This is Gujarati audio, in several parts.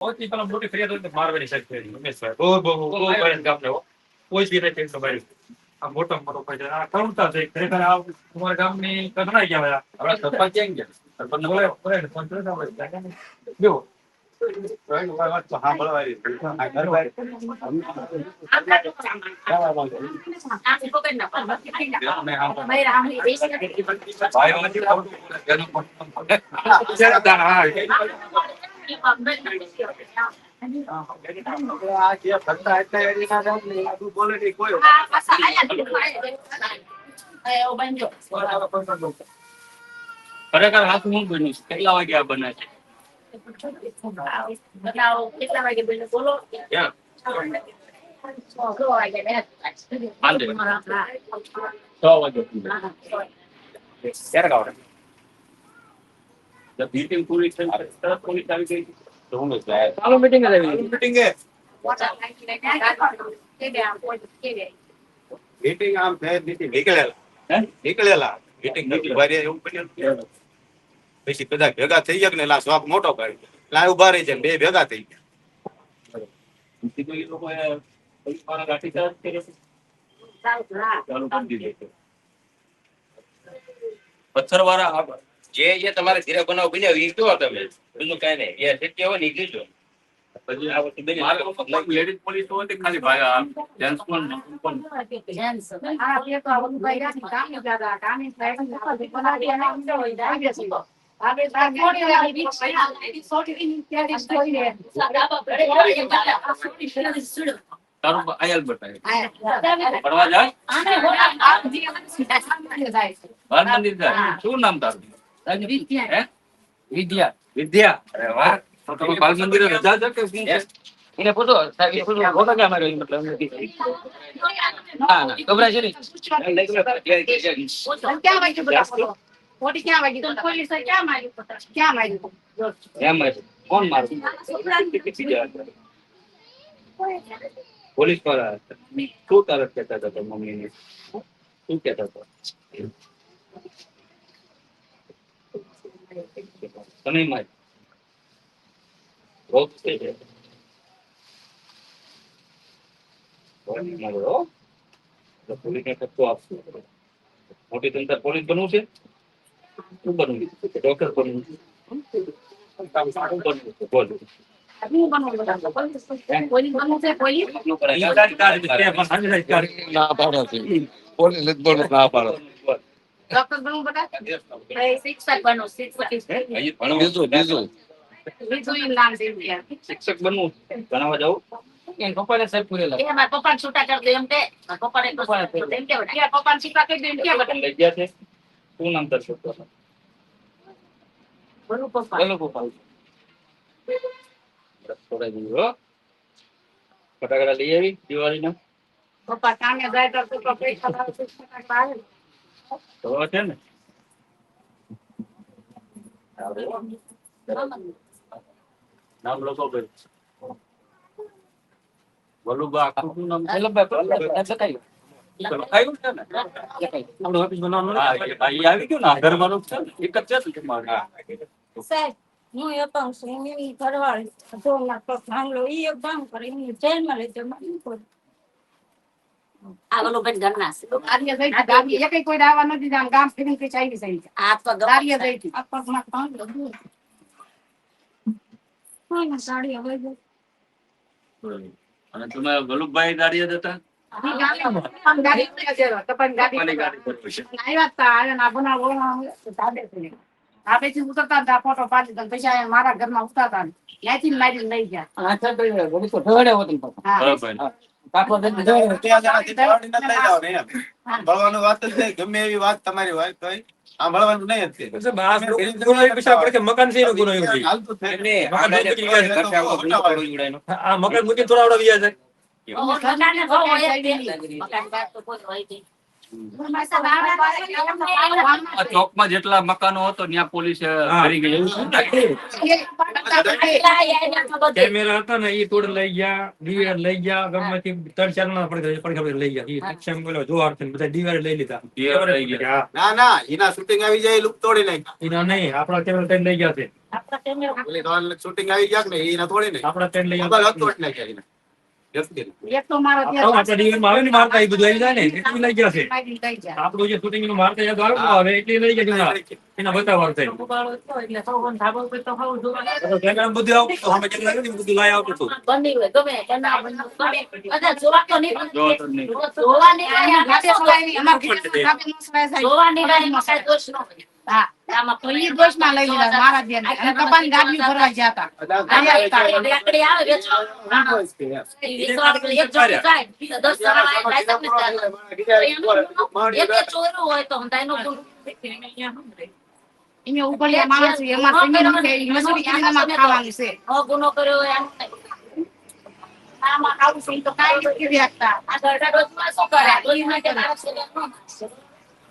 સૌથી પહેલા મોટી ફરિયાદ હોય મારવાની શક્તિ રમેશભાઈ. બહુ બહુ. બહુ ભાઈ ગામને કોઈ બી નથી તમારી આ મોટો મોટો પૈસા. આ કરુણતા છે. ખરેખર આ તમારા ગામની કદના ગયા હોય? આપણા સરપંચ ક્યાં ગયા? સરપંચ બોલે, બોલે. ભાઈ નથી આવતું. એનું પણ- હા, આ જે ફરતા હતા એના ગામને આટલું બોલે નહીં કોઈ. ખરેખર હાથ હું બન્યું છે કેટલા વાગે આ બને છે કેટલા વાગે બેન બોલો ક્યાં? પાંચ છ વાગે ક્યારે આવડે મીટિંગ પૂરી થઈ તરત પોલીસ આવી ગઈ તો હું ચાલો મીટિંગ જ આવી મીટિંગ એ મીટિંગ આમ થઈ જ નીકળેલા હે? નીકળેલા મીટિંગ નથી ભરી એવું બન્યું પછી બધા ભેગા થઈ ગયા ને લા સ્વાપ મોટો કરી લા ઊભા રહી છે બે ભેગા થઈ ગયા. સીધું એ લોકોએ પોલીસવાળા લાઠીચાર્જ કર્યો છે. ચાલુ કરી દીધું છે. પથ્થર વાળા જે જે તમારે ધીરે બનાવ બન્યા એ જો તમે. બીજું કઈ નહીં. એ શક્ય હોય ને ઈ કહેજો. પછી આ વસ્તુ બની મારે લોકો લેડીઝ પોલીસ તો હતી ખાલી ભાઈ આ જેન્ટ્સ પણ પણ. તારું આયલ બતાવે. ભણવા જાય? બાળ મંદિર જાય. શું નામ તારું? વિદ્યા. વિદ્યા. અરે વાહ. તો તમે મંદિરે રજા છે કે શું એને પૂછો સાહેબ એ પૂછો. ફોટો ક્યાં માર્યો મતલબ. ના ના. ગભરાય છે નહીં. કોણ મારું પોલીસવાળા શું તરફ કેતા હતા તો મમ્મીને? શું કેતા હતા? તમે જ રોગ થઈ જાય પોલીસને આપશું. મોટી તંત્ર પોલીસ બનવું છે? શું બનવું? છે? ડોક્ટર બનવું. ના પાડો છે? પોલીસ? ના પાડો. શિક્ષક શિક્ષક. બનવું છે. ભણાવવા જાવું એ મારા પપ્પાને છૂટા કરી દે એમ કે પપ્પાને એમ કે પપ્પાને છૂટા કરી દે એમ કે બધા લઈ ગયા છે. શું નામ તાર છોકરાનું? બોલું પપ્પા. બોલો. થોડા ફટાકડા લઈ આવી દિવાળીના. પપ્પા કામે જાય તો પપ્પા પૈસા લાવે ફટાકડા આવે. તો છે ને. નામ લોકો વલ્લુભા આખું શું નામ છે? લખાયું છે ને? આપણું ઓફિસ બનાવવાનું. એ- એ આવી ગયું ને છે એક જ છે ને સાહેબ હું એ પણ છું એની ઘરવાળી. જો મારા ભાંગલો ઈ ભાંગ કરે એની જેલમાં લઈ જાય મારી કોઈ આ ઓલું છે કોઈ દાવા નથી આમ ગામ જાય છે. આ તો. આ કોઈ સાડી હવે જો અને વલ્લુભભાઈ હતા ને અહીંયા મારા ઘરમાં ઉતારતા ને. ત્યાંથી મારી લઈ ગયા. ભણવાની વાત જ નહીં. ગમે એવી વાત તમારી હોય તો સાંભળવાનું નહીં પડે મકાન છે ગુનો મકાન મૂકી થોડા આવડા વ્યા જાય ઘરનાને બહુ હોય જ તે. મકાન ચોકમાં જેટલા મકાનો હતો ત્યાં પોલીસે કરી ગઈ. એવું કેમેરા હતા ને એ તોડ લઈ ગયા ડીવીઆર લઈ ગયા ગમેથી ત્રણ ચાર ના પડે પડખા પડખા લઈ ગયા. એ સક્ષમ બોલો જોવાર થઈને બધા ડીવીઆર લઈ લીધા. ના ના એના શૂટિંગ આવી જાય એ લુક તોડી નાખ એના નહીં આપણા કેમેરા ત્રણ લઈ ગયા છે. શૂટિંગ આવી ગયા ને એના તોડી આપણા ત્રણ લઈ ગયા તોડી નાખ્યા આપણું જે શૂટિંગનું મારતા યાદ આવે એટલે લઈ ગયા. એના બતાવવાનું થાય. બધું આવતું અમે કેમેરા નથી, બધું લાઈ આવતું હતું. બંધી હોય ગમે એના ઉભરિયા માણસ છે, એમાં જમીન છે, ઈ મજૂરી કરીને અમારે છે ગુનો કર્યો એમ આમાં ખાવું છે તો કાંઈ નથી રાખતા આ ગરડા ડોશમાં શું કરે?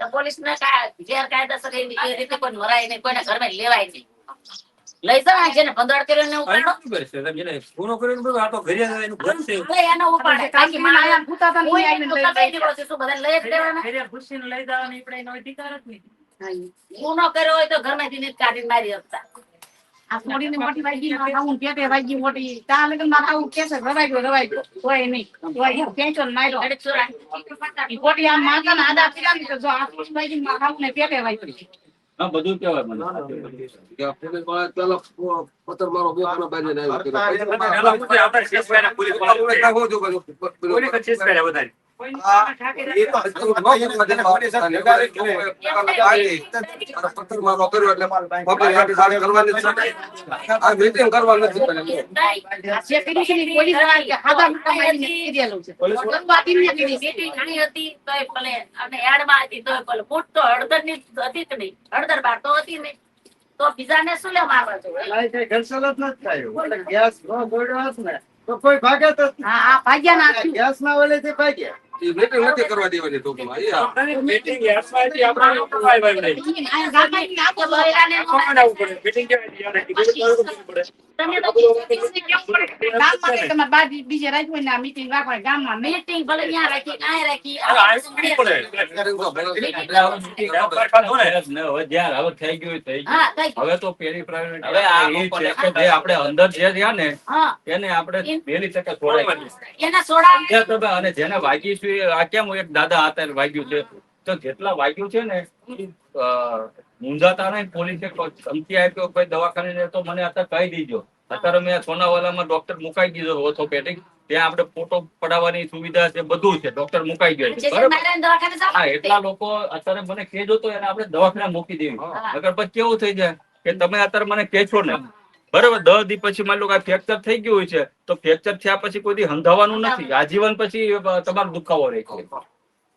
તો ગેરકાયદેસર એવી રીતે કોઈ નહીં, કોઈના ઘરમાં લેવાય નહીં. લઈ ઉપાડો. જેને ગુનો કર્યો ને બધું આ તો ઘરે એનું ઘર છે. ભલે એને ઉપાડે. આયા ભૂતા લઈ. ગુનો કર્યો હોય તો ઘરમાંથી નીચ કાઢીને મારી આપતા. આ છોડીને મોટી વાગી, મારે પેટે વાગી મોટી. ત્યાં લગન મારે ખાવું કે છે, રવાઈ ગયો, રવાઈ ગયો. તોય નહીં. ઈ ખેંચો ને માર્યો. આમ ને આડા પીડા તો જો આ વાગી, મારે ને પેટે વાગી. હા બધું કહેવાય મને પોલીસ પોલીસ કે હાથા તો હળદર બાર તો હતી નહીં તો બીજાને શું લે મારવા જોઈએ કોઈ ભાગે તો હા, આ ભાગ્યા ના ગેસ ના થી ભાગ્યા. મીટિંગ નથી કરવા દેવાની? મીટિંગ મીટિંગ નહીં. મીટિંગ ગયું એ થઈ ગયું. હા કઈ હવે તો પેલી પ્રાયોરિટી હવે આ એ છે કે જે આપણે અંદર જે રહ્યા ને એને આપણે પેલી તકે છોડાવી સોડા ત્યાં અને જેને વાગ્યું છે આ કેમ એક દાદા હતા વાગ્યું છે. તો જેટલા વાગ્યું છે ને મૂંઝાતા નહીં પોલીસે ધમકી આપ્યો કોઈ દવાખાને ને તો મને અત્યારે કહી દીજો. અત્યારે મેં સોનાવાલામાં ડોક્ટર મુકાઈ દીધો ઓર્થોપેડિક ત્યાં આપણે ફોટો પડાવવાની સુવિધા છે બધું છે ડોક્ટર મુકાઈ ગયો છે. હા એટલા લોકો અત્યારે મને કહેજો તો એને આપણે દવાખાને મૂકી દેવી. હા. અગર પછી કેવું થઈ જાય કે તમે અત્યારે મને કહેશો ને બરાબર દસ દી પછી માની લો કે ફ્રેક્ચર થઈ ગયું હોય છે તો ફ્રેક્ચર થયા પછી કોઈ દી હંધાવાનું નથી. આજીવન પછી તમારું દુખાવો રહે છે.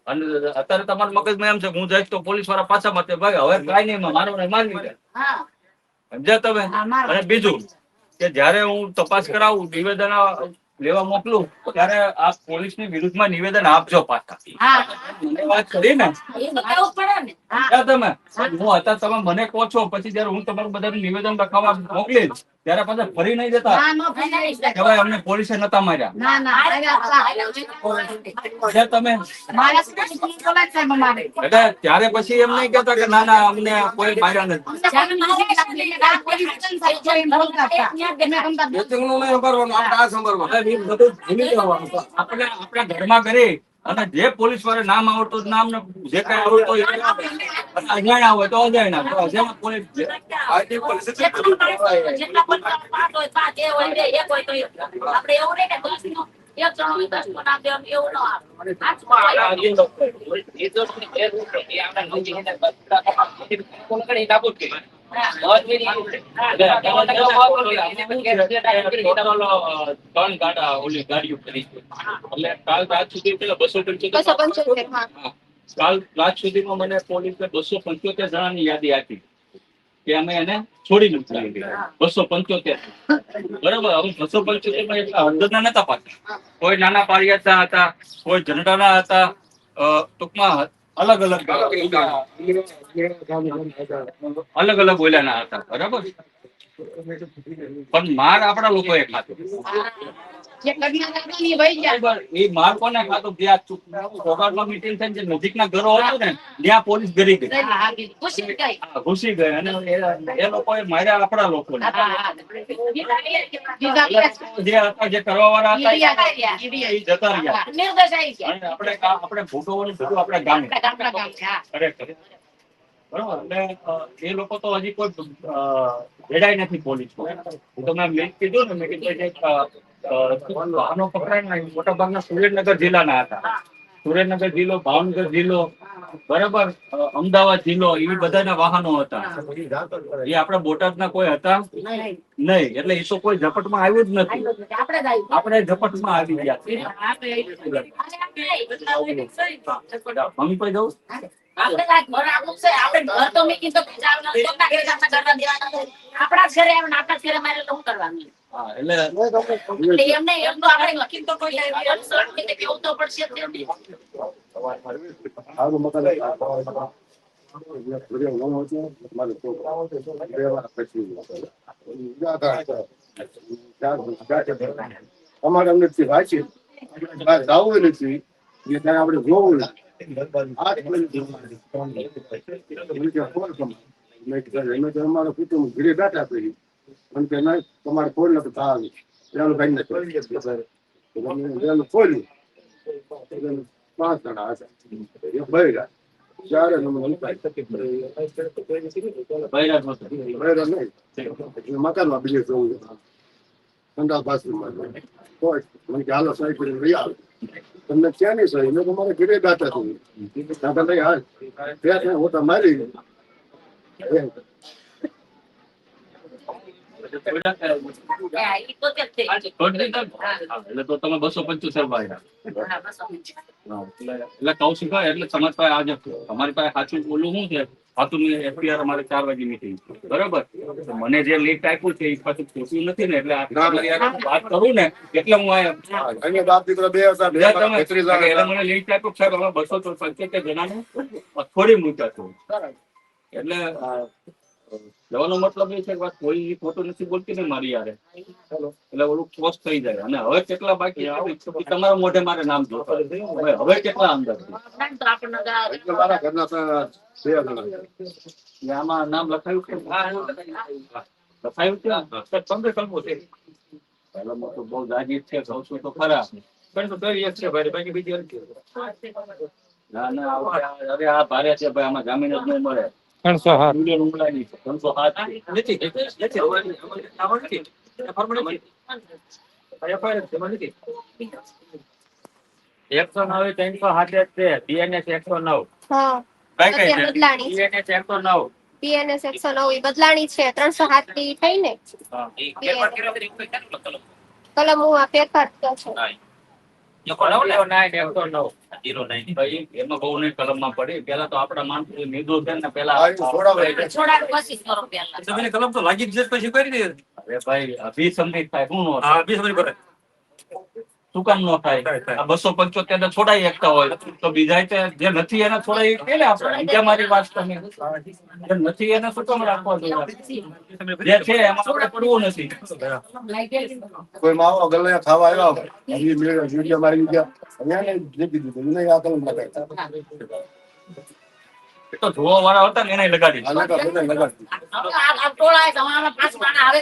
અને અત્યારે તમારા મગજમાં એમ છે હું જઈશ તો પોલીસવાળા પાછા મતે ભાઈ હવે કઈ નહીં મારો ને મારી સમજ્યા તમે? અને બીજું કે જયારે હું તપાસ કરાવું નિવેદન લેવા મોકલું ત્યારે આ વિરુદ્ધ વિરુદ્ધમાં નિવેદન આપજો પાછા. મને વાત કરી ને. ને. તમે? હું અત્યારે તમે મને કહો છો પછી જયારે હું તમારું બધાનું નિવેદન લખાવવા મોકલીશ ત્યારે પાછા ફરી નહીં જાય. કે ભાઈ અમને પોલીસે નતા માર્યા ના ના આવ્યા હતા. જે તમે. એટલે ત્યારે પછી એમ નહીં કેતા કે ના ના અમને કોઈ માર્યા નથી જ્યારે મારી આ પોલીસ સ્ટેશન સાહેબ છે એમ બોલતા હતા. એમને ગમતા જ નહોતું. એટલે એ બધું ભૂલી જવાનું. આપણે આપણા ઘરમાં કરી અને જે પોલીસવાળા નામ આવડતું નામ ને જે કઈ આવડતું અજાણ્યા હોય તો અજાણ્યા તો અજાણ્યા પોલીસ જેટલા. આપણે એવું નહીં કે એક જણો એવું ન આવે. કાલ રાત સુધીમાં મને પોલીસે બસો પંચોતેર જણાની યાદી આપી. કે અમે એને છોડી મૂકી બસો પંચોતેર. બરાબર હવે બસો પંચોતેરમાં એટલા અંદરના નતા પાછા કોઈ નાના પારિયાતા હતા કોઈ ઝંડાના હતા ટૂંકમાં અલગ અલગ અલગ અલગ બોલ્યાના હતા. બરાબર? પણ માર આપણા ને એ ખાતો એ માર કોને ખાધો? જ્યાં ચોગાટમાં meeting થઈને જે નજીકના ઘરો હતું ને ત્યાં પોલીસ ગરી ગઈ. હા, હા, ગઈ. ખુશી ગઈ. હા, ઘૂસી ગઈ. અને એ- એ લોકોએ માર્યા આપણા બીજા જે હતા જે કરવા વાળા હતા. એ જતા રહ્યા. આપણે આપણે ભોગવવાનું બધું આપણે ગામે. આપણા બરોબર. એટલે એ લોકો તો હજી કોઈ અ, નથી પોલીસ તો મેં મેં કીધું ને મેં કીધું પકડાય મોટા ભાગના સુરેન્દ્રનગર જિલ્લાના હતા. સુરેન્દ્રનગર જિલ્લો ભાવનગર જિલ્લો બરાબર? અમદાવાદ જિલ્લો એવી બધાના વાહનો હતા. એ આપણા બોટાદના કોઈ હતા? નહીં, એટલે એ તો કોઈ ઝપટમાં આવ્યું જ નથી. આપણે. ઝપટમાં આવી ગયા મમ્મી આવ્યું. જવું આપણે ઘર આપણું ઘર મારે શું કરવાનું. એટલે એમને એમ તો આપણે તો કોઈ કેવું તો પડશે અમારે અમને વાંચી આપણે જોવું નથી. અમારા કુટુંબ ઘરે બેઠા કે નહીં તમારે ફોન નથી થવાનું પેલું ભાઈ ને પેલું ખોલ્યું પાંચ જણા હતા બૈરા ચારે મકાનમાં બીજે જવું ઠંડા બાથરૂમમાં કોઈ, મને હાલો સહી કરીને લઈ આવે. તમને ક્યાં નહીં સહી? મેં તમારે ઘરે બેઠા છું ત્યાં ત્યાં ત્યાં હોતા મારી એમ. હા, ઈ તો તે જ છે. દોઢ લીટર? હા, એટલે તો પાસે સાચું બોલવું શું છે ચાર વાગે મીટિંગ મને જે લીક આપ્યું છે એ પાછું ખોટું નથી ને એટલે વાત કરું ને એટલે હું અહીંયા. મને લીક આપ્યું સાહેબ અમે બસો પંચોતેર જણાને થોડી મૂક્યા છું એટલે અ, જવાનો મતલબ એ છે કે કોઈ ખોટું નથી બોલતી ને મારી યારે. એટલે ઓલું ક્રોસ થઈ જાય. અને હવે કેટલા બાકી છે? તમારા મોઢે મારે નામ જો હવે હવે કેટલા અંદર આમાં નામ લખાયું છે? લખાયું છે. પંદર કલમો છે. પહેલા મોટો બહુ જાજી છે કહું છું તો ખરા. પણ તો કરી એક છે ભાઈ બાકી બીજી નથી ના ના અરે આ ભારે છે ભાઈ આમાં જામીન જ નહીં મળે. ત્રણસો હાથ છે. ત્રણસો સાત. નથી નથી એકસો નવ ત્રણસો સાત છે. બીએનએસ એકસો નવ. હા. કઈ કઈ બદલાણી બીએનએસ એકસો નવ. એકસો નવ ઈ બદલાણી છે. ત્રણસો હાથની થઈ ને? કલમ. હું આ ફેરફાર થયો છે. એકસો નાઈન એકસો નવ ભાઈ એમાં બહુ નહીં કલમમાં પડી. પેલા તો આપડા માણસો નિર્દોષ છે ને પેલા. તમે કલમ તો લાગી જ જશે પછી કરી દે. અરે ભાઈ અભિસંધિત થાય શું કરે. શું કામ નો થાય. આ બસો પંચોતેર ને છોડાઈ એકતા હોય તો બીજા જે નથી એને છોડાઈ આપણે? બીજા મારી વાત તમે. જે નથી એને શું કામ રાખવા જોઈએ? જે છે એમાં આપણે પડવું નથી. કોઈ માવો ગલે ખાવા આવ્યો હજી મેં વીડિયો મારી ગયા અહીંયા ને કીધું દીધું એને આ કલમ લગાડી તો જોવા વાળા હતા ને એને લગાડી લગાડી આ- આ ટોળા તમારા પાંચ આવે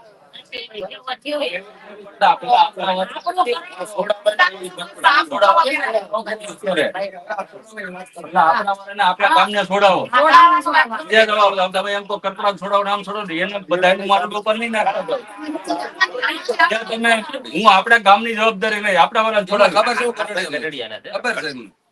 મને નથી ખબર હા, એ તો ભાષણ આપી પી રહી છે. બધા બધા બગાડે સજા રહીને આપણે હેરાન. એના ઘરે ઘરે અહીંયા ઊભો રહેવું બાર છે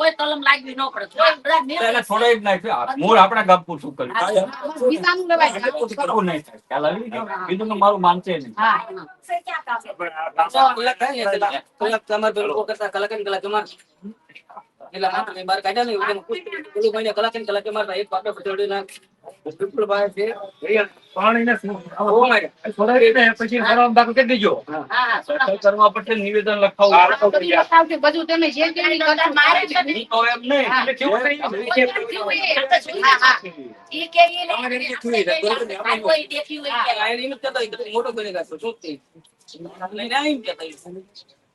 મારો કોઈ કલમ લાગવી ન પડે. જ નાખ્યો મૂળ આપણા ગામ શું કર્યું? બીજું છે. કરવું નહીં થાય. કલાક આવી ગયો બીજું તો મારું માનશે નહીં હા છે ક્યાં કાપે? આપણે આ ગામ- પાણીને શું? છોડાવી દે, પછી ફરવા બાકી કરી દેજો. હા. કરવા પટેલ નિવેદન લખાવું બધું તમે જે એને મારે છે ને. તો એમ નહીં એટલે કેવું થઈ ગયું? કેવું એ? આ તો જોયું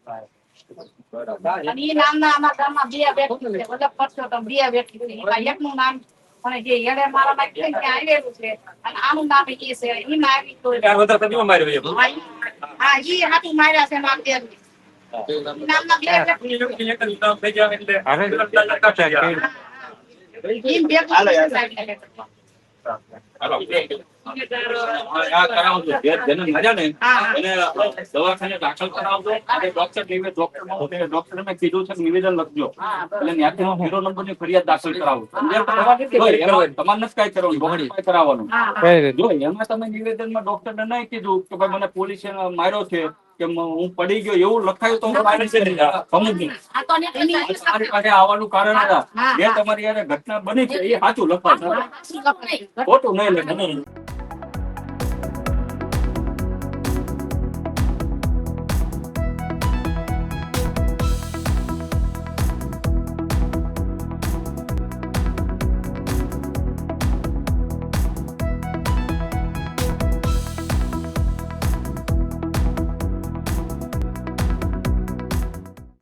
હા, છે. હા. ઈ કે ઈ નહીં, તમારે રીતે આપણે થયું છે, બરોબર ને? આ કોઈ દેખ્યું હોય કે અને ઈ નામના અમારા ગામમાં બે વ્યક્તિ છે. વલ્લભ પરસોત્તમ બે વ્યક્તિ છે. એમાં એકનું નામ અને જે હેડે મારામાં છે ને ત્યાં આવેલું છે અને આનું નામ ઈ છે ઈમાં આવી તો આ બધા તમે માર્યો છે. હા, ઈ- હા ઈ હાથું માર્યા છે મારા દેરને. ઈ નામના બે વ્યક્તિ એક એક ને દવાખાને દાખલ કરાવજો ડોક્ટર ડોક્ટર મેં કીધું છે નિવેદન લખજો એટલે ત્યાંથી હું હીરો નંબરની ફરિયાદ દાખલ કરાવું તમારે નથી કાંઈ કરવાનું ડોક્ટર પાસે કરાવવાનું. જો એમાં તમે નિવેદનમાં ડોક્ટરને નહીં કીધું કે ભાઈ મને પોલીસે માર્યો છે કે હું પડી ગયો એવું લખાયું તો હું. સમજ તમારી પાસે આવવાનું કારણ હતા જે તમારી ઘટના બની છે એ સાચું લખાય? ખોટું નહીં લખાય